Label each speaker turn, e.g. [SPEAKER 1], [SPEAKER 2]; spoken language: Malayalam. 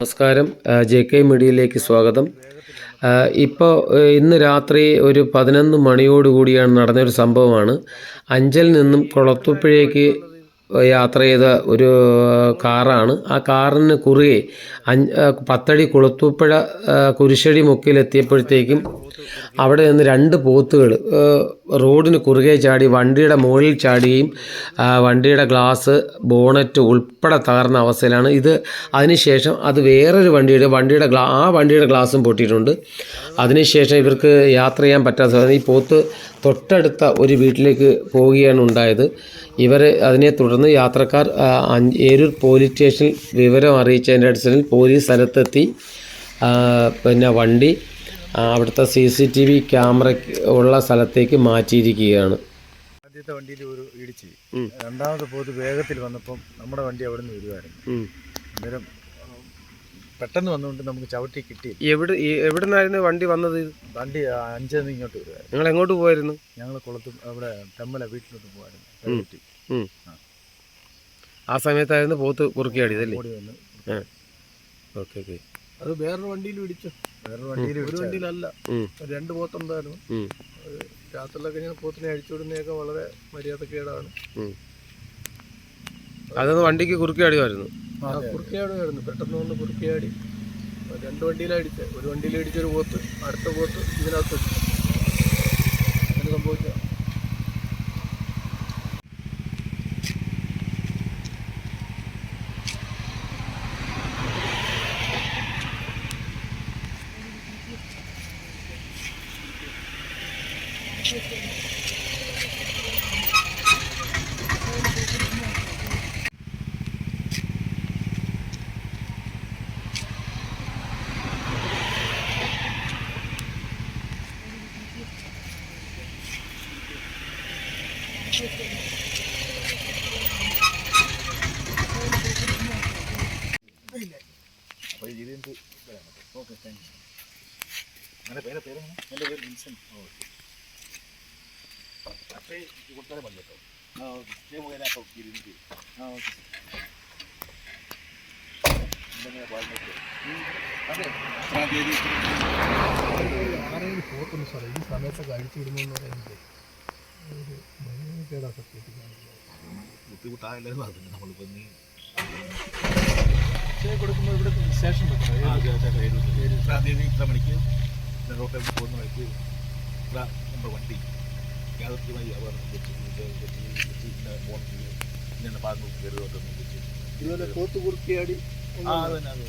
[SPEAKER 1] നമസ്കാരം. ജെ കെ മീഡിയയിലേക്ക് സ്വാഗതം. ഇപ്പോൾ ഇന്ന് രാത്രി ഒരു പതിനൊന്ന് മണിയോടുകൂടിയാണ് നടന്നൊരു സംഭവമാണ്. അഞ്ചൽ നിന്നും കുളത്തുപ്പുഴയ്ക്ക് യാത്ര ചെയ്ത ഒരു കാറാണ്. ആ കാറിന് കുറുകെ അഞ്ച് പത്തടി കുളത്തുപ്പുഴ കുരിശടി മുക്കിലെത്തിയപ്പോഴത്തേക്കും അവിടെ നിന്ന് രണ്ട് പോത്തുകൾ റോഡിന് കുറുകെ ചാടി വണ്ടിയുടെ മുകളിൽ ചാടുകയും വണ്ടിയുടെ ഗ്ലാസ് ബോണറ്റ് ഉൾപ്പെടെ തകർന്ന അവസ്ഥയിലാണ്. ഇത് അതിനുശേഷം അത് വേറൊരു വണ്ടിയുടെ വണ്ടിയുടെ ഗ്ലാ ആ വണ്ടിയുടെ ഗ്ലാസും പൊട്ടിയിട്ടുണ്ട്. അതിനുശേഷം ഇവർക്ക് യാത്ര ചെയ്യാൻ പറ്റാത്ത ഈ പോത്ത് തൊട്ടടുത്ത ഒരു വീട്ടിലേക്ക് പോവുകയാണ് ഉണ്ടായത്. ഇവർ അതിനെ തുടർന്ന് യാത്രക്കാർ ഏരൂർ പോലീസ് സ്റ്റേഷനിൽ വിവരം അറിയിച്ചതിന്റെ അടിസ്ഥാനത്തിൽ പോലീസ് സ്ഥലത്തെത്തി പിന്നെ വണ്ടി അവിടുത്തെ C C T V camera ഉള്ള സ്ഥലത്തേക്ക് മാറ്റിയിരിക്കുകയാണ്.
[SPEAKER 2] ആദ്യത്തെ വണ്ടിയിൽ ഒരു ഇടിച്ച്. രണ്ടാമത്തെ പോത്ത് വേഗത്തിൽ വന്നപ്പം നമ്മുടെ വണ്ടി അവിടെ നിന്ന് വരുമായിരുന്നു അന്നേരം പെട്ടെന്ന് വന്നുകൊണ്ട് നമുക്ക് ചവിട്ടി കിട്ടി.
[SPEAKER 1] എവിടെ എവിടെ നിന്നായിരുന്നു വണ്ടി വന്നത്
[SPEAKER 2] വണ്ടി അഞ്ചെന്ന് ഇങ്ങോട്ട് വരുമായിരുന്നു
[SPEAKER 1] നിങ്ങൾ എങ്ങോട്ട് പോയിരുന്നു
[SPEAKER 2] ഞങ്ങൾ കുളത്തും അവിടെ തെമ്മല വീട്ടിലോട്ട് പോകായിരുന്നു.
[SPEAKER 1] ആ. സമയത്തായിരുന്നു പോത്ത് കുറുക്കിയാടിയതല്ലേ
[SPEAKER 2] വന്നു.
[SPEAKER 1] Okay okay.
[SPEAKER 2] അത് വേറൊരു വണ്ടിയിൽ വിളിച്ചു. വേറൊരു വണ്ടിയിൽ ഒരു വണ്ടിയിലല്ല രണ്ട് പോത്തുണ്ടായിരുന്നു. രാത്രിയിലൊക്കെ ഞാൻ പോത്തിനെ അഴിച്ചുവിടുന്നതൊക്കെ വളരെ മര്യാദക്കേടാണ്
[SPEAKER 1] അതൊന്ന് വണ്ടിക്ക് കുറുക്കിയാടിയായിരുന്നു
[SPEAKER 2] ആ കുറുക്കിയാടുമായിരുന്നു. പെട്ടെന്ന് വന്ന് കുറുക്കിയാടി. രണ്ട് വണ്ടിയിലടിച്ച് ഒരു വണ്ടിയിൽ അടിച്ചൊരു പോത്ത് അടുത്ത പോത്ത് ഇതിനകത്ത്. അങ്ങനെ സംഭവിച്ച ഓക്കെ താങ്ക് യു അങ്ങനെ പേര് പേര് എൻ്റെ പേര് വിൻസെൻ്റ് ഓക്കെ അപ്പോൾ ഇത് കൊടുത്താലേ മതി കേട്ടോ ആ ഓക്കെ ഞാൻ പോയാൽ അപ്പോൾ ഇരുന്ന് ആ ഓക്കെ ആരെങ്കിലും പോക്കുന്നു സാറേ ഈ സമയത്തൊക്കെ അഴിച്ചു വിടുന്നതെന്ന് പറയുന്നത് ഒരു കേടാ ബുദ്ധിമുട്ടായല്ലോ പറഞ്ഞു നമ്മളിപ്പോൾ നീ കൊടുക്കുമ്പോൾ ഇവിടെ സ്റ്റേഷൻ തീയതി ഇത്ര മണിക്ക് റോട്ടിൽ പോകുന്ന വഴിക്ക് നമ്മുടെ വണ്ടി യാതൊരുമായി അവർ ഇന്ന ഭാഗം കയറുകൊണ്ടൊന്നും ഇതുപോലെ കോത്തുകുറുക്കിയാടി ആ അതന്നെ അത്